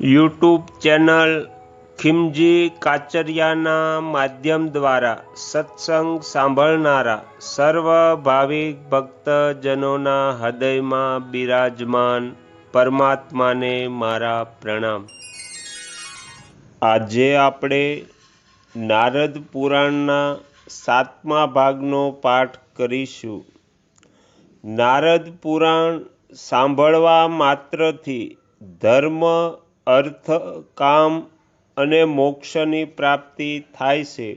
YouTube channel ખિમજી કાચરિયાના માધ્યમ દ્વારા સત્સંગ સાંભળનારા સર્વ ભાવિક ભક્તજનોના હૃદયમાં બિરાજમાન પરમાત્માને મારા પ્રણામ. આજે આપણે નારદ પુરાણના સાતમા ભાગનો પાઠ કરીશું. નારદ પુરાણ સાંભળવા માત્રથી ધર્મ અર્થ કામ અને મોક્ષની પ્રાપ્તિ થાય છે.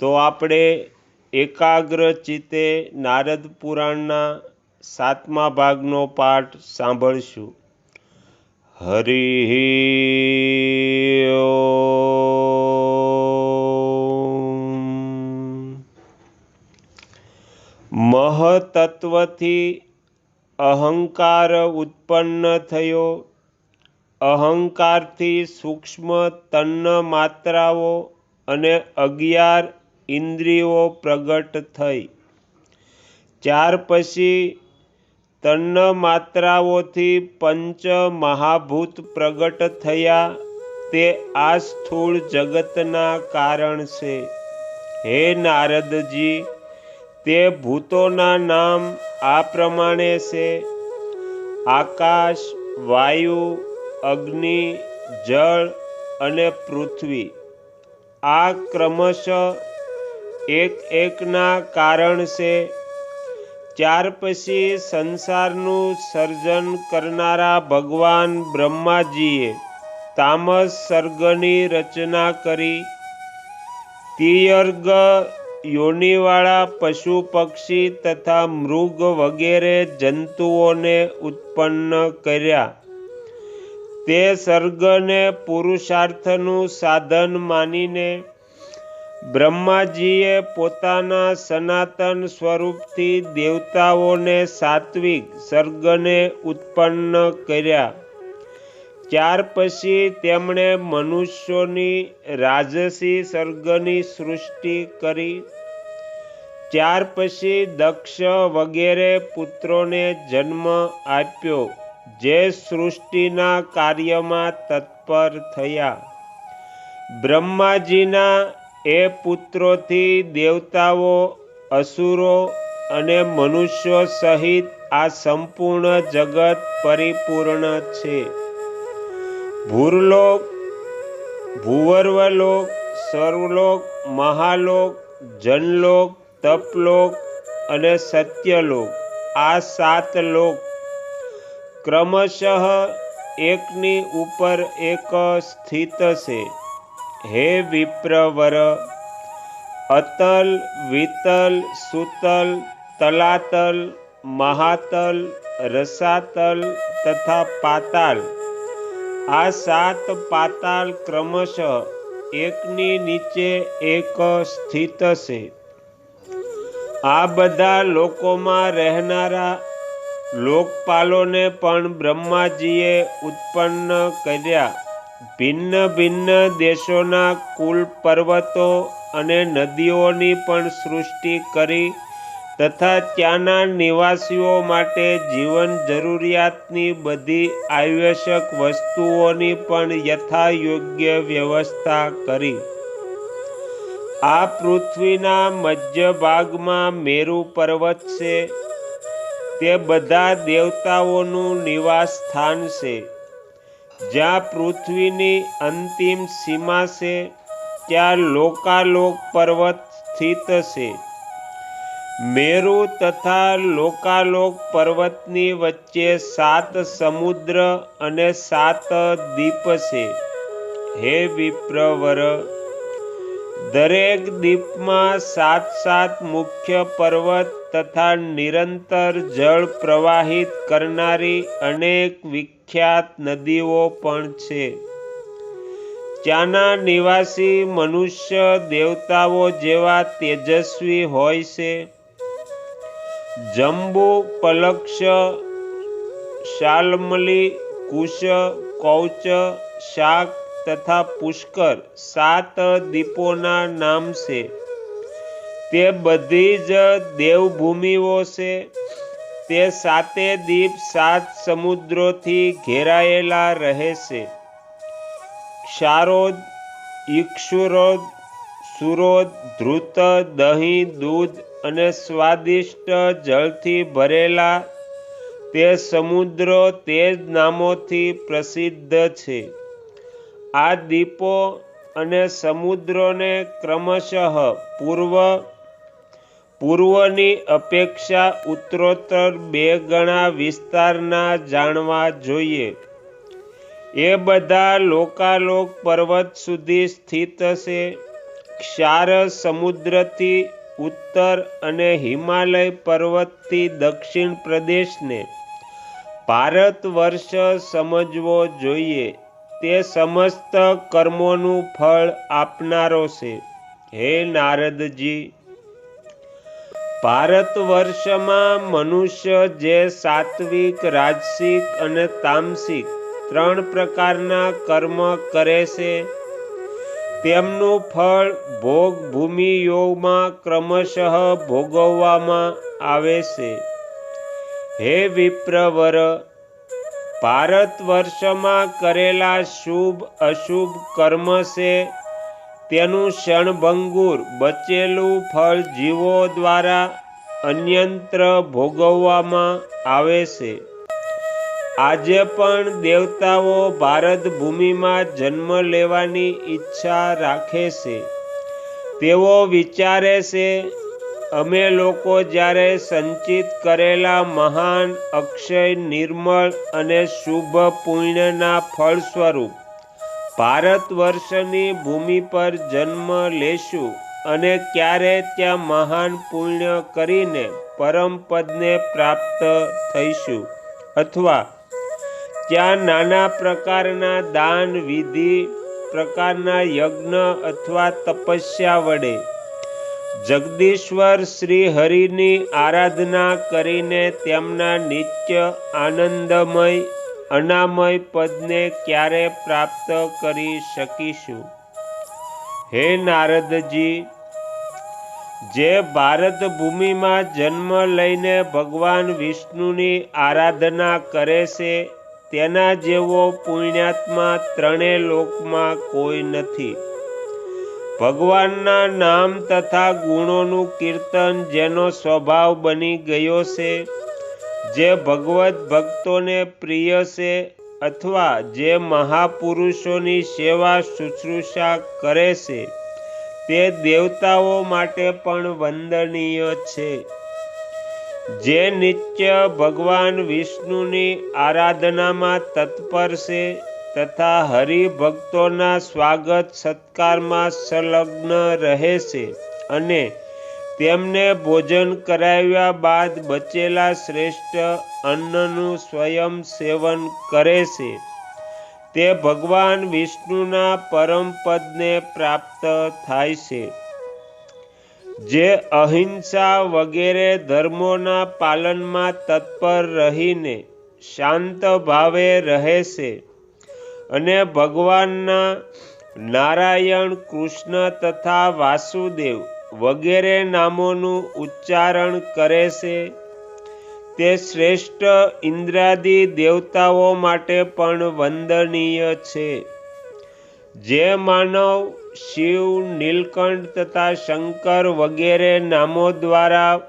તો આપણે એકાગ્ર ચિત્તે નારદ પુરાણના સાતમા ભાગનો પાઠ સાંભળશું. હરિ મહતત્વથી અહંકાર ઉત્પન્ન થયો અહંકારથી સૂક્ષ્મ તન્ન માત્રાઓ અને અગિયાર ઇન્દ્રિયો પ્રગટ થઈ. ત્યાર પછી તન્ન માત્રાઓથી પંચ મહાભૂત પ્રગટ થયા. તે આ સ્થૂળ જગતના કારણ છે. હે નારદજી, તે ભૂતોના નામ આ પ્રમાણે છે. આકાશ, વાયુ અગ્નિ, જળ અને પૃથ્વી. આ ક્રમશ એક એકના કારણ છે. ત્યાર પછી સંસારનું સર્જન કરનારા ભગવાન બ્રહ્માજીએ તામસ સર્ગની રચના કરી. તિયર્ગ યોનિવાળા પશુ પક્ષી તથા મૃગ વગેરે જંતુઓને ઉત્પન્ન કર્યા. તે સર્ગને પુરુષાર્થનું સાધન માનીને બ્રહ્માજીએ પોતાના સનાતન સ્વરૂપથી દેવતાઓને સાત્વિક સર્ગને ઉત્પન્ન કર્યા. ત્યાર પછી તેમણે મનુષ્યોની રાજસી સર્ગની સૃષ્ટિ કરી. ત્યાર પછી દક્ષ વગેરે પુત્રોને જન્મ આપ્યો. જે સૃષ્ટિના કાર્યમાં તત્પર થયા. બ્રહ્માજીના એ પુત્રોથી દેવતાઓ, અસુરો અને મનુષ્યો સહિત આ સંપૂર્ણ જગત પરિપૂર્ણ છે. ભૂરલોક, ભૂવર્વલોક, સર્વલોક, મહાલોક, જનલોક, તપલોક અને સત્યલોક આ સાત લોક ક્રમશઃ એકની ઉપર એક સ્થિત છે. હે વિપ્રવર, અતલ, વિતલ, સુતલ, તલાતલ, મહાતલ, રસાતલ તથા પાતાલ. આ સાત પાતાલ ક્રમશઃ એકની નીચે એક સ્થિત છે. આ બધા લોકોમાં રહેનારા લોકપાલોને પણ બ્રહ્માજીએ ઉત્પન્ન કર્યા. ભિન્ન ભિન્ન દેશોના કુલ પર્વતો અને નદીઓની પણ સૃષ્ટિ કરી તથા ત્યાંના નિવાસીઓ માટે જીવન જરૂરિયાતની બધી આવશ્યક વસ્તુઓની પણ યથાયોગ્ય વ્યવસ્થા કરી. આ પૃથ્વીના મધ્ય ભાગમાં મેરુ પર્વત છે. તે બધા દેવતાઓનું નિવાસ સ્થાન છે. જ્યાં પૃથ્વીની અંતિમ સીમા છે, ત્યાં લોકાલોક પર્વત સ્થિત છે. મેરુ તથા લોકાલોક પર્વતની વચ્ચે સાત સમુદ્ર અને સાત દીપ છે. હે વિપ્રવર દરેક દીપમાં સાત સાત મુખ્ય પર્વત તથા નિરંતર જળ પ્રવાહિત કરનારી અનેક વિખ્યાત નદીઓ પણ છે. ત્યાંના નિવાસી મનુષ્ય દેવતાઓ જેવા તેજસ્વી હોય છે. જંબુ, પલક્ષ, શાલમલી, કુશ, કૌચ, શાક તથા પુષ્કર સાત દીપોના નામ છે. તે બધી જ દેવભૂમિઓ છે. તે સાતે દીપ સાત સમુદ્રોથી ઘેરાયેલા રહે છે. ક્ષારોદ ઈક્ષુરોદ, સુરોદ ધ્રુત દહીં, દૂધ અને સ્વાદિષ્ટ જળથી ભરેલા તે સમુદ્ર તે જ નામોથી પ્રસિદ્ધ છે. આ દીપો અને સમુદ્રોને ક્રમશઃ પૂર્વ, પૂર્વની અપેક્ષા ઉત્તરોત્તર બે ગણા વિસ્તારના જાણવા જોઈએ. એ બધા લોકાલોક પર્વત સુધી સ્થિત છે ક્ષાર સમુદ્રથી ઉત્તર અને હિમાલય પર્વતથી દક્ષિણ પ્રદેશને ભારત વર્ષ સમજવો જોઈએ. તે સમસ્ત કર્મોનું ફળ આપનારો છે. હે નારદજી, ભારત વર્ષમાં મનુષ્ય જે સાત્વિક, રાજસિક અને તામસિક ત્રણ પ્રકારના કર્મ કરે છે, તેમનું ફળ ભોગ ભૂમિ યોગમાં ક્રમશઃ ભોગવવામાં આવે છે. હે વિપ્રવર ભારત વર્ષમાં કરેલા શુભ અશુભ કર્મ છે. તેનું ક્ષણભંગુર બચેલું ફળ જીવો દ્વારા અન્યંત્ર ભોગવવામાં આવે છે. આજે પણ દેવતાઓ ભારત ભૂમિમાં જન્મ લેવાની ઈચ્છા રાખે છે. તેઓ વિચારે છે અમે લોકો જ્યારે સંચિત કરેલા મહાન અક્ષય નિર્મળ અને શુભ પુણ્યના ફળ સ્વરૂપ ભારત વર્ષની ભૂમિ પર જન્મ લેશું અને ક્યારે ત્યાં મહાન પુણ્ય કરીને પરમ પદને પ્રાપ્ત થઈશું. અથવા ત્યાં નાના પ્રકારના દાન વિધિ, પ્રકારના યજ્ઞ અથવા તપસ્યા વડે જગદીશ્વર શ્રી હરિની આરાધના કરીને તેમના નિત્ય આનંદમય, અનામય પદને ક્યારે પ્રાપ્ત કરી શકીશું? હે નારદજી, જે ભારત ભૂમિમાં જન્મ લઈને ભગવાન વિષ્ણુની આરાધના કરે છે, તેના જેવો પુણ્યાત્મા ત્રણે લોકમાં કોઈ નથી. ભગવાનના નામ તથા ગુણોનું કીર્તન જેનો સ્વભાવ બની ગયો છે, જે ભગવત ભક્તોને પ્રિય છે અથવા જે મહાપુરુષોની સેવા શુશ્રૂષા કરે છે, તે દેવતાઓ માટે પણ વંદનીય છે. જે નિત્ય ભગવાન વિષ્ણુની આરાધનામાં તત્પર છે તથા હરિભક્તોના સ્વાગત સત્કારમાં સંલગ્ન રહે છે અને તેમને ભોજન કરાવ્યા બાદ બચેલા શ્રેષ્ઠ અન્નનું સ્વયં સેવન કરે છે. તે ભગવાન વિષ્ણુના પરમ પદને પ્રાપ્ત થાય છે. જે અહિંસા વગેરે ધર્મોના પાલનમાં તત્પર રહીને શાંત ભાવે રહે છે. અને ભગવાનના નારાયણ, કૃષ્ણ તથા વાસુદેવ વગેરે નામોનું ઉચ્ચારણ કરે છે. તે શ્રેષ્ઠ ઇન્દ્રાદિ દેવતાઓ માટે પણ વંદનીય છે. જે માનવ, શિવ, નીલકંઠ તથા શંકર વગેરે નામો દ્વારા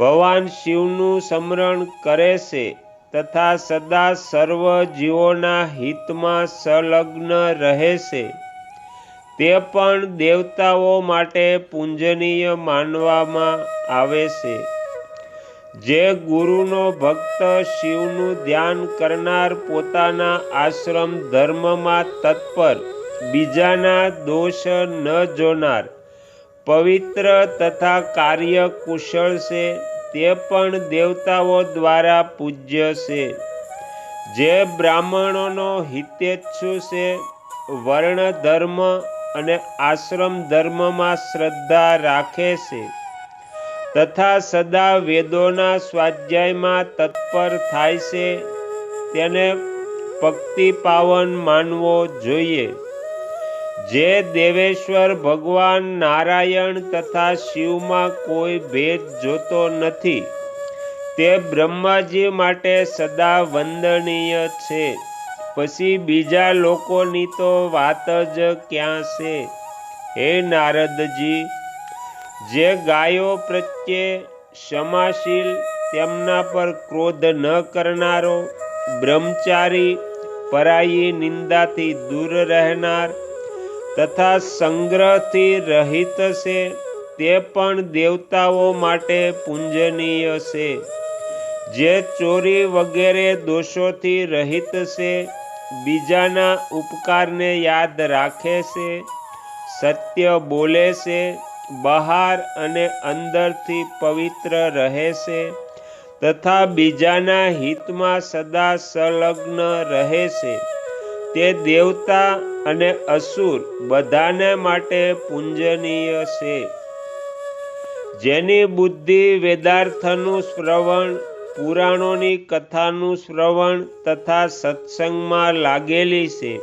ભગવાન શિવનું સ્મરણ કરે છે. તથા સદા સર્વ જીવોના હિતમાં સંલગ્ન રહે છે તે પણ દેવતાઓ માટે પૂંજનીય માનવામાં આવે છે. જે ગુરુનો ભક્ત શિવનું ધ્યાન કરનાર પોતાના આશ્રમ ધર્મમાં તત્પર, બીજાના દોષ ન જોનાર, પવિત્ર તથા કાર્ય કુશળ છે. તે પણ દેવતાઓ દ્વારા પૂજ્ય છે. જે બ્રાહ્મણોનો હિતેચ્છુ છે, વર્ણ ધર્મ અને આશ્રમ ધર્મમાં શ્રદ્ધા રાખે છે. તથા સદા વેદોના સ્વાધ્યાયમાં તત્પર થાય છે, તેને ભક્તિ પાવન માનવો જોઈએ. જે દેવેશ્વર ભગવાન નારાયણ તથા શિવમાં કોઈ ભેદ જોતો નથી, તે બ્રહ્માજી માટે સદા વંદનીય છે. પછી બીજા લોકોની તો વાત જ ક્યાં છે? હે નારદજી, જે ગાયો પ્રત્યે ક્ષમાશીલ તેમના પર ક્રોધ ન કરનારો બ્રહ્મચારી પરાયી નિંદાથી દૂર રહેનાર તથા સંગ્રહથી રહિત છે. તે પણ દેવતાઓ માટે પૂંજનીય છે. જે ચોરી વગેરે દોષોથી રહિત છે, બીજાના ઉપકારને યાદ રાખે છે, સત્ય બોલે છે, બહાર અને અંદરથી પવિત્ર રહે છે, તથા બીજાના હિતમાં સદા સંલગ્ન રહે છે. તે દેવતા અને અસુર બધાને માટે પૂંજનીય છે. જેની બુદ્ધિ વેદાર્થનું શ્રવણ, પુરાણોની કથાનું શ્રવણ તથા સત્સંગમાં લાગેલી છે,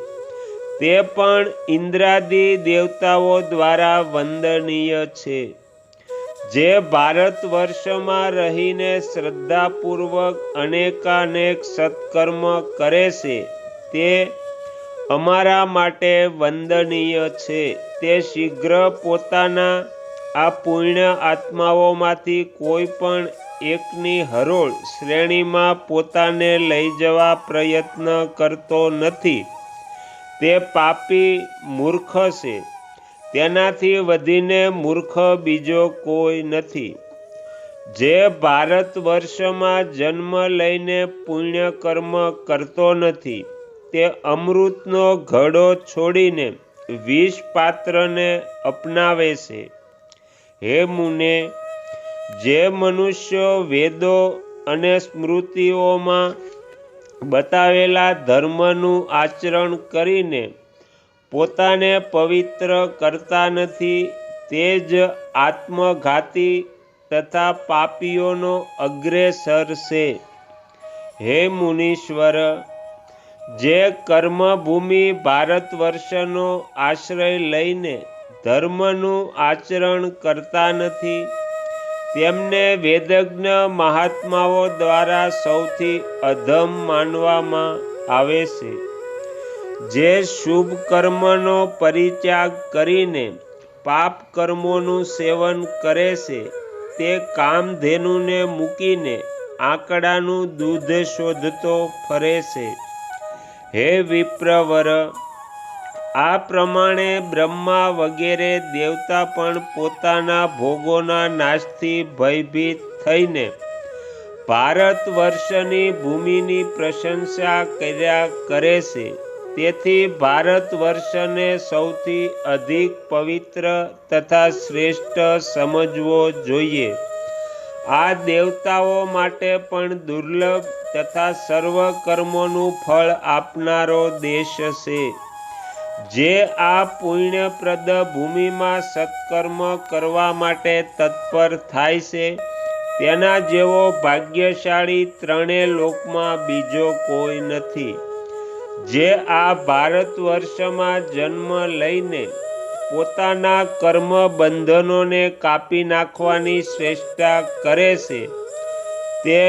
તે પણ ઇન્દ્રાદિ દેવતાઓ દ્વારા વંદનીય છે. જે ભારત વર્ષમાં રહીને શ્રદ્ધાપૂર્વક અનેકાનેક સત્કર્મ કરે છે, તે અમારા માટે વંદનીય છે. તે શીઘ્ર પોતાના આ પૂર્ણ આત્માઓમાંથી કોઈ પણ એકની હરોળ શ્રેણીમાં પોતાને લઈ જવા પ્રયત્ન કરતો નથી. તે પાપી મૂર્ખ છે. તેનાથી વધીને મૂર્ખ બીજો કોઈ નથી. જે ભારત વર્ષમાં જન્મ લઈને પુણ્યકર્મ કરતો નથી. તે અમૃતનો ઘડો છોડીને વિષ પાત્રને અપનાવે છે. હે મુને, જે મનુષ્ય વેદો અને સ્મૃતિઓમાં બતાવેલા ધર્મનું આચરણ કરીને પોતાને પવિત્ર કરતા નથી, તે જ આત્મઘાતી તથા પાપીઓનો અગ્રેસર છે. હે મુનીશ્વર જે કર્મભૂમિ ભારત વર્ષનો આશ્રય લઈને ધર્મનું આચરણ કરતા નથી, તેમને વેદજ્ઞ મહાત્માઓ દ્વારા સૌથી અધમ માનવામાં આવે છે. જે શુભ કર્મનો પરિત્યાગ કરીને પાપ કર્મોનું સેવન કરે છે, તે કામધેનુને મૂકીને આંકડાનું દૂધ શોધતો ફરે છે. હે વિપ્રવર, આ પ્રમાણે બ્રહ્મા વગેરે દેવતા પણ પોતાના ભોગોના નાશથી ભયભીત થઈને ભારત વર્ષની ભૂમિની પ્રશંસા કર્યા કરે છે. તેથી ભારત વર્ષને સૌથી અધિક પવિત્ર તથા શ્રેષ્ઠ સમજવો જોઈએ. આ દેવતાઓ માટે પણ દુર્લભ તથા સર્વ કર્મોનું ફળ આપનારો દેશ છે. જે આ પુણ્યપ્રદ ભૂમિમાં સત્કર્મ કરવા માટે તત્પર થાય છે, તેના જેવો ભાગ્યશાળી ત્રણેય લોકમાં બીજો કોઈ નથી. જે આ ભારત વર્ષમાં જન્મ લઈને પોતાના કર્મ બંધનોને કાપી નાખવાની શ્રેષ્ઠતા કરે છે. તે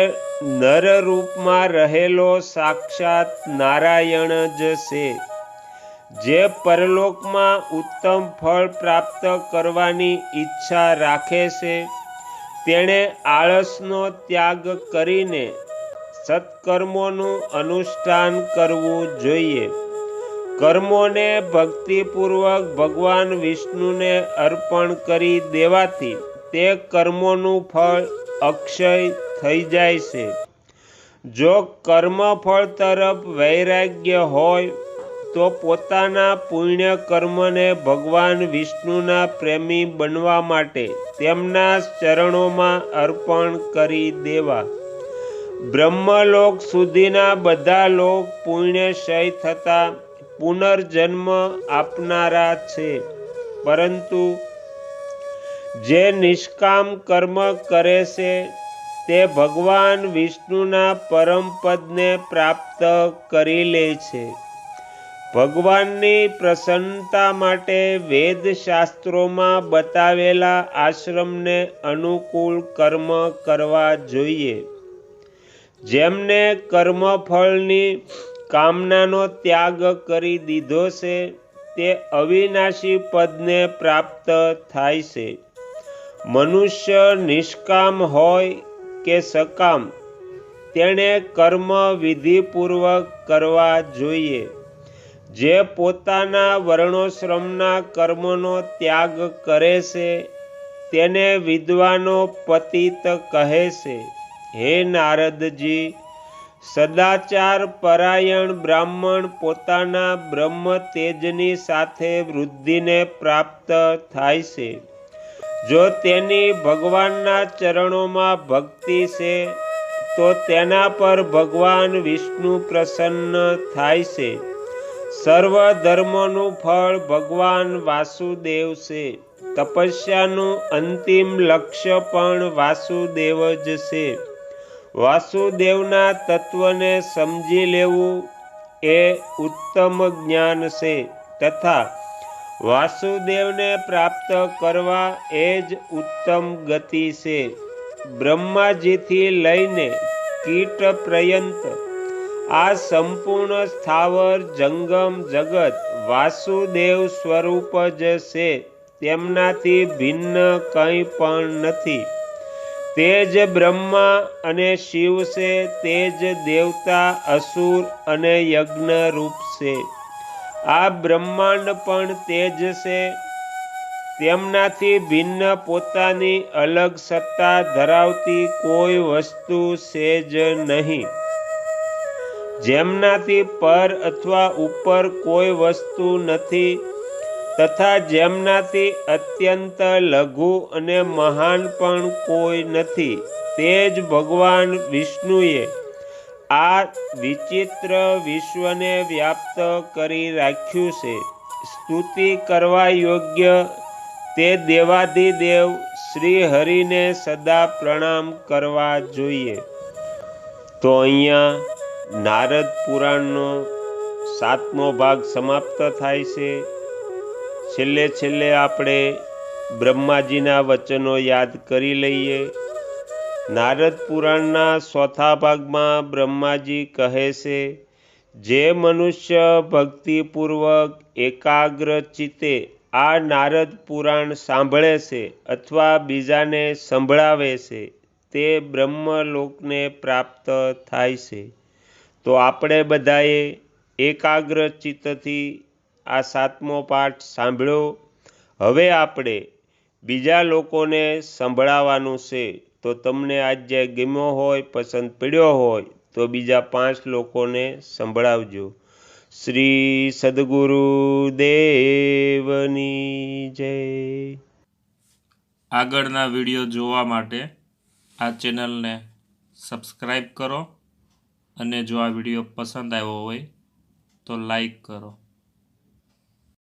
નર રૂપમાં રહેલો સાક્ષાત નારાયણ જ છે, જે પરલોકમાં ઉત્તમ ફળ પ્રાપ્ત કરવાની ઈચ્છા રાખે છે. તેણે આળસનો ત્યાગ કરીને સત્કર્મોનું અનુષ્ઠાન કરવું જોઈએ. કર્મોને ભક્તિપૂર્વક ભગવાન વિષ્ણુને અર્પણ કરી દેવાથી તે કર્મોનું ફળ અક્ષય થઈ જાય છે. જો કર્મફળ તરફ વૈરાગ્ય હોય, તો પોતાના પુણ્ય કર્મને ભગવાન વિષ્ણુના પ્રેમી બનવા માટે તેમના ચરણોમાં અર્પણ કરી દેવા. બ્રહ્મલોક સુધીના બધા લોક પુણ્યશય થતા પુનર્જન્મ આપનારા છે. પરંતુ જે નિષ્કામ કર્મ કરે છે, તે ભગવાન વિષ્ણુના પરમપદને પ્રાપ્ત કરી લે છે. ભગવાનની પ્રસન્નતા માટે વેદ શાસ્ત્રોમાં બતાવેલા આશ્રમને અનુકૂળ કર્મ કરવા જોઈએ. જેમને કર્મફળની કામનાનો ત્યાગ કરી દીધો છે, તે અવિનાશી પદને પ્રાપ્ત થાય છે. મનુષ્ય નિષ્કામ હોય કે સકામ, તેણે કર્મ વિધિપૂર્વક કરવા જોઈએ. જે પોતાના વર્ણોશ્રમના કર્મનો ત્યાગ કરે છે, તેને વિદ્વાનો પતિત કહે છે, હે નારદજી સદાચાર પરાયણ બ્રાહ્મણ પોતાના બ્રહ્મ તેજની સાથે વૃદ્ધિને પ્રાપ્ત થાય છે. જો તેની ભગવાનના ચરણોમાં ભક્તિ છે, તો તેના પર ભગવાન વિષ્ણુ પ્રસન્ન થાય છે. સર્વ ધર્મનું ફળ ભગવાન વાસુદેવ છે. તપસ્યાનું અંતિમ લક્ષ્ય પણ વાસુદેવ જ છે. વાસુદેવના તત્વને સમજી લેવું એ ઉત્તમ જ્ઞાન છે તથા વાસુદેવને પ્રાપ્ત કરવા એ જ ઉત્તમ ગતિ છે. બ્રહ્માજીથી લઈને કીટ પ્રયંત આ સંપૂર્ણ સ્થાવર જંગમ જગત વાસુદેવ સ્વરૂપ જ છે. તેમનાથી ભિન્ન કંઈ પણ નથી. તે જ બ્રહ્મા અને શિવ છે, તે જ દેવતા, અસુર અને યજ્ઞ રૂપ છે. આ બ્રહ્માંડ પણ તે જ છે. તેમનાથી ભિન્ન પોતાની અલગ સત્તા ધરાવતી કોઈ વસ્તુ છે જ નહીં. જેમનાથી પર અથવા ઉપર કોઈ વસ્તુ નથી તથા જેમનાથી અત્યંત લઘુ અને મહાન પણ કોઈ નથી, તે જ ભગવાન વિષ્ણુએ આ વિચિત્ર વિશ્વને વ્યાપ્ત કરી રાખ્યું છે. સ્તુતિ કરવા યોગ્ય તે દેવાધિદેવ શ્રી હરિને સદા પ્રણામ કરવા જોઈએ. તો અહીંયા નારદ પુરાણનો સાતમો ભાગ સમાપ્ત થાય છે. છેલ્લે છેલ્લે આપણે બ્રહ્માજીના વચનો યાદ કરી લઈએ. નારદ પુરાણના ચોથા ભાગમાં બ્રહ્માજી કહે છે, જે મનુષ્ય ભક્તિપૂર્વક એકાગ્ર ચિત્તે આ નારદ પુરાણ સાંભળે છે અથવા બીજાને સંભળાવે છે, તે બ્રહ્મલોકને પ્રાપ્ત થાય છે. તો આપણે બધાએ એકાગ્ર ચિત્તથી આ સાતમો પાઠ સાંભળ્યો હવે આપણે બીજા લોકોને સંભળાવવાનું છે, તો તમને આજે ગમ્યો હોય, પસંદ પડ્યો હોય, તો બીજા પાંચ લોકોને સંભળાવજો. શ્રી સદગુરુ દેવની જય. આગળના વીડિયો જોવા માટે આ ચેનલને સબસ્ક્રાઈબ કરો અને જો આ વીડિયો પસંદ આવ્યો હોય, તો લાઈક કરો.